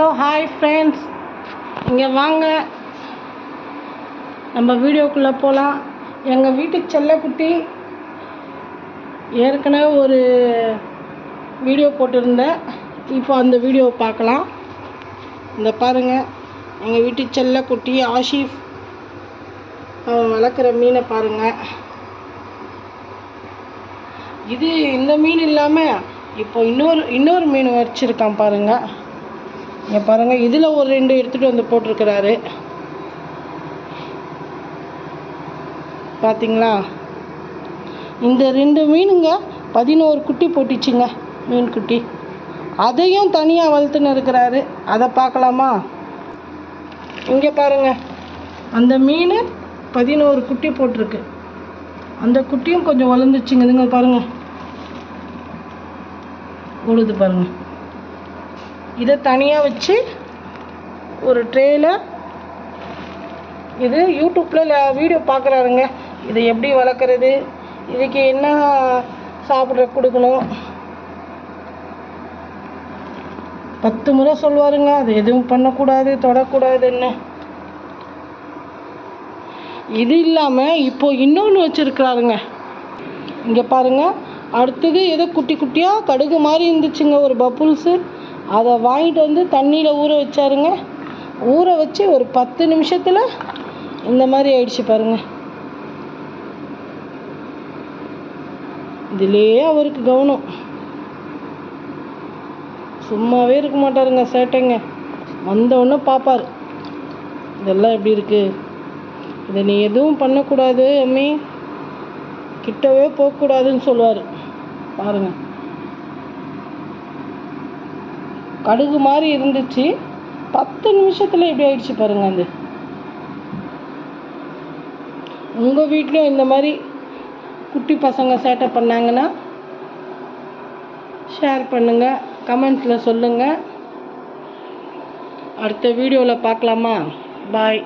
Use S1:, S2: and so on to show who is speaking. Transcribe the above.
S1: Hello hi friends இங்கே வாங்க. நம்ம வீடியோக்குள்ளே போகலாம் எங்கள் வீட்டு செல்லக்குட்டி ஏற்கனவே ஒரு வீடியோ போட்டிருந்தேன் இப்போ அந்த வீடியோவை பார்க்கலாம். இந்த பாருங்கள் எங்கள் வீட்டு செல்லக்குட்டி ஆஷிஃப். அவன் வளர்க்குற மீனை பாருங்கள் இது இந்த மீன் இல்லாமல் இப்போ இன்னொரு இன்னொரு மீன் வச்சிருக்கான் பாருங்கள் இங்கே பாருங்கள் இதில் ஒரு ரெண்டு எடுத்துகிட்டு வந்து போட்டிருக்கிறாரு. பார்த்தீங்களா இந்த ரெண்டு மீனுங்க பதினோரு குட்டி போட்டுச்சுங்க மீன் குட்டி. அதையும் தனியாக வளர்த்துன்னு இருக்கிறாரு. அதை பார்க்கலாமா? இங்கே பாருங்க அந்த மீன் பதினோரு குட்டி போட்டிருக்கு. அந்த குட்டியும் கொஞ்சம் வளர்ந்துச்சுங்க. இதுங்க பாருங்கள் உழுது பாருங்கள் இதை தனியாக வச்சு ஒரு ட்ரேயில் இது யூடியூப்பில் வீடியோ பார்க்குறாருங்க. இதை எப்படி வளர்க்குறது? இதுக்கு என்ன சாப்பிட்ற கொடுக்கணும்? பத்து முறை சொல்லுவாருங்க அது எதுவும் பண்ணக்கூடாது தொடக்கூடாதுன்னு இது இல்லாமல் இப்போ இன்னொன்று வச்சுருக்கிறாருங்க. இங்கே பாருங்க அடுத்தது ஏதோ குட்டி குட்டியாக கடுகு மாதிரி இருந்துச்சுங்க ஒரு பப்புல்ஸு அதை வாங்கிட்டு வந்து தண்ணியில் ஊற வச்சாருங்க. ஊற வச்சு ஒரு பத்து நிமிஷத்தில் இந்த மாதிரி ஆயிடுச்சு பாருங்க. இதுலேயே அவருக்கு கவனம். சும்மாவே இருக்க மாட்டாருங்க சேட்டைங்க. வந்தவுடனே பார்ப்பார் இதெல்லாம் எப்படி இருக்குது இதை நீ எதுவும் பண்ணக்கூடாது அம்மி. கிட்டவே போகக்கூடாதுன்னு சொல்லுவார். பாருங்கள் கடுகு மாதிரி இருந்துச்சு. பத்து நிமிஷத்தில் எப்படி ஆயிடுச்சு பாருங்க அது. உங்கள் வீட்லேயும் இந்த மாதிரி குட்டி பசங்க சேட்டை பண்ணாங்கன்னா ஷேர் பண்ணுங்கள் கமெண்ட்ஸில் சொல்லுங்கள் அடுத்த வீடியோவில் பார்க்கலாமா? பாய்